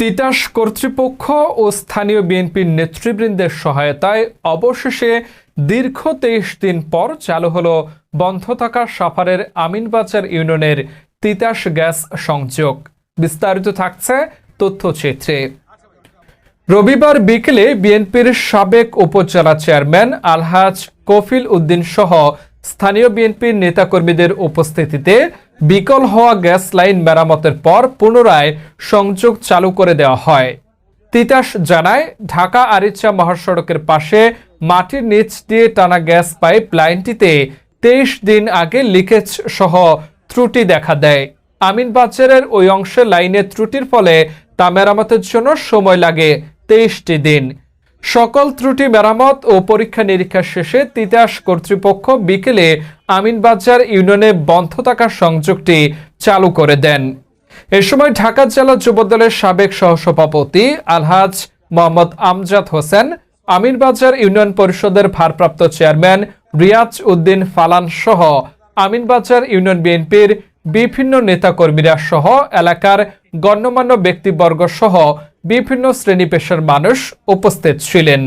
তিতাস কর্তৃপক্ষ ও স্থানীয় বিএনপির নেতৃবৃন্দের সহায়তায় অবশেষে দীর্ঘ তেইশ দিন পর চালু হলো বন্ধ থাকা সাফারের আমিনবাজার ইউনিয়নের তিতাস গ্যাস সংযোগ। বিস্তারিত থাকছে তথ্যচিত্রে। রবিবার বিকেলে বিএনপির সাবেক উপজেলা চেয়ারম্যান আলহাজ কফিল উদ্দিন সহ স্থানীয় বিএনপির নেতাকর্মীদের উপস্থিতিতে বিকল হওয়া গ্যাস লাইন মেরামতের পর পুনরায় সংযোগ চালু করে দেওয়া হয়। তিতাস জানায়, ঢাকা আরিচা মহাসড়কের পাশে মাটির নিচ দিয়ে টানা গ্যাস পাইপ লাইনটিতে তেইশ দিন আগে লিকেজ সহ ত্রুটি দেখা দেয়। আমিন আমিনবাজারের ওই অংশে লাইনের ত্রুটির ফলে তা মেরামতের জন্য সময় লাগে তেইশটি দিন। সকল ত্রুটি মেরামত ও পরীক্ষা নিরীক্ষা শেষে তিতাস কর্তৃপক্ষ বিকেলে আমিনবাজার ইউনিয়নে বন্ধ থাকা সংযোগটি চালু করে দেন। এ সময় ঢাকা জেলা যুবদলের সাবেক সহসভাপতি আলহাজ মোহাম্মদ আমজাদ হোসেন, আমিনবাজার ইউনিয়ন পরিষদের ভারপ্রাপ্ত চেয়ারম্যান রিয়াজ উদ্দিন ফালান সহ আমিনবাজার ইউনিয়ন বিএনপির বিভিন্ন নেতাকর্মীরা সহ এলাকার গণ্যমান্য ব্যক্তিবর্গ সহ বিভিন্ন শ্রেণি পেশার মানুষ উপস্থিত ছিলেন।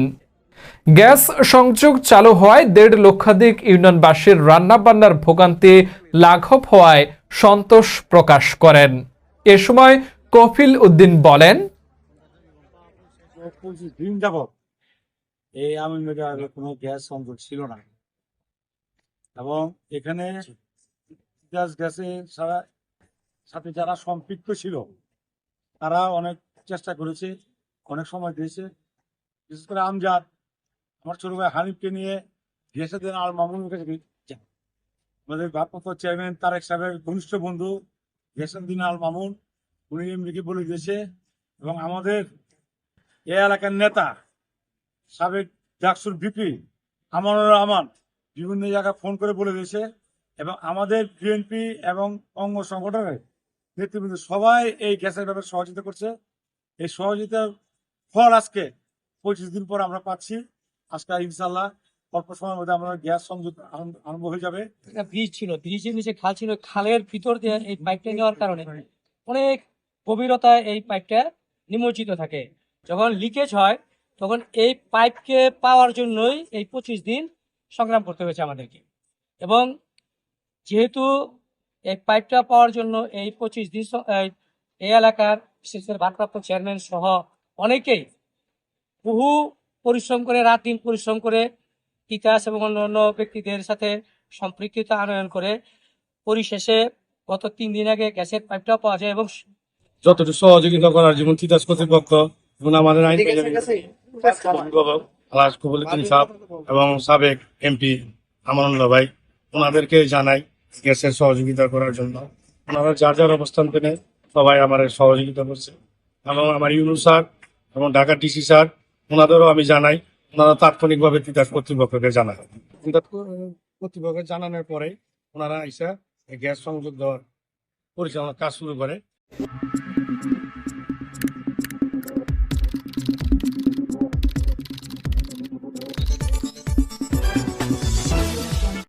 গ্যাস সংযোগ চালু হওয়ায় দেড় লক্ষাধিক ইউনিয়নবাসীর রান্নাবান্নার ভোগান্তি লাঘব হওয়ায় সন্তোষ প্রকাশ করেন। এ সময় কফিল উদ্দিন বলেন এবং এখানে সারা সাথে যারা সম্পৃক্ত ছিল, তারা অনেক চেষ্টা করেছে, অনেক সময় দিয়েছে। বিশেষ করে আমজাদ, আমার ছোট ভাই হানিফকে নিয়ে গ্যাসের দিন আর মামুনের কাছে আমাদের ভারপ্রাপ্ত চেয়ারম্যান তারেক সাহেবের ঘনিষ্ঠ বন্ধু গ্যাসের দিন আল মামুন, উনি এমনিকে বলে দিয়েছে, এবং আমাদের এ এলাকার নেতা সাবেক ডাকসুর বিপি আমানুর রহমান বিভিন্ন জায়গায় ফোন করে বলে দিয়েছে, এবং আমাদের বিএনপি এবং অঙ্গ সংগঠনের নেতৃবৃন্দ সবাই এই গ্যাসের ব্যাপারে সহযোগিতা করছে। এই সহযোগিতার ফল আজকে পঁচিশ দিন পর আমরা পাচ্ছি। আজকে ইনশাল্লাহ অল্প সময়ের মধ্যে আমরা গ্যাস সংযোগ আরম্ভ- হয়ে যাবে। ব্রিজ ছিল ব্রিজের নিচে খাল ছিল, খালের ভিতর দিয়ে এই পাইপটা নেওয়ার কারণে অনেক গভীরতায় এই পাইপটা নিমজ্জিত থাকে। যখন লিকেজ হয়, তখন এই পাইপকে পাওয়ার জন্যই এই পঁচিশ দিন সংগ্রাম করতে হয়েছে আমাদেরকে। এবং যেহেতু এই পাইপটা পাওয়ার জন্য এই পঁচিশ দিন এই- এই এলাকার বিশেষ করে ভারপ্রাপ্ত চেয়ারম্যান সহ অনেকেই বহু পরিশ্রম করে রাত দিন পরিশ্রম করে তিতাস এবং অন্যান্য ব্যক্তিদের সাথে সম্পৃক্ততা আনয়ন করে পরিশেষে গত তিন দিন আগে গ্যাসের পাইপটা পাওয়া যায় এবং যতটুকু সহযোগিতা করার যেমন তিতাস কর্তৃপক্ষ এবং আমাদের আইন এবং সাবেক এমপি আমানুল্লাহ ভাই ওনাদেরকে জানাই গ্যাসের সহযোগিতা করার জন্য। ওনারা যার যার অবস্থান পেনে সবাই আমার সহযোগিতা করছে। এবং আমার ইউনু স্যার এবং ঢাকা ডিসি স্যার, ওনাদেরও আমি জানাই, ওনারা তাৎক্ষণিকভাবে তিতাস কর্তৃপক্ষকে জানায়। কর্তৃপক্ষকে জানানোর পরে ওনারা এসে গ্যাস সংযোগ দেওয়ার পরিচালনা কাজ শুরু করে।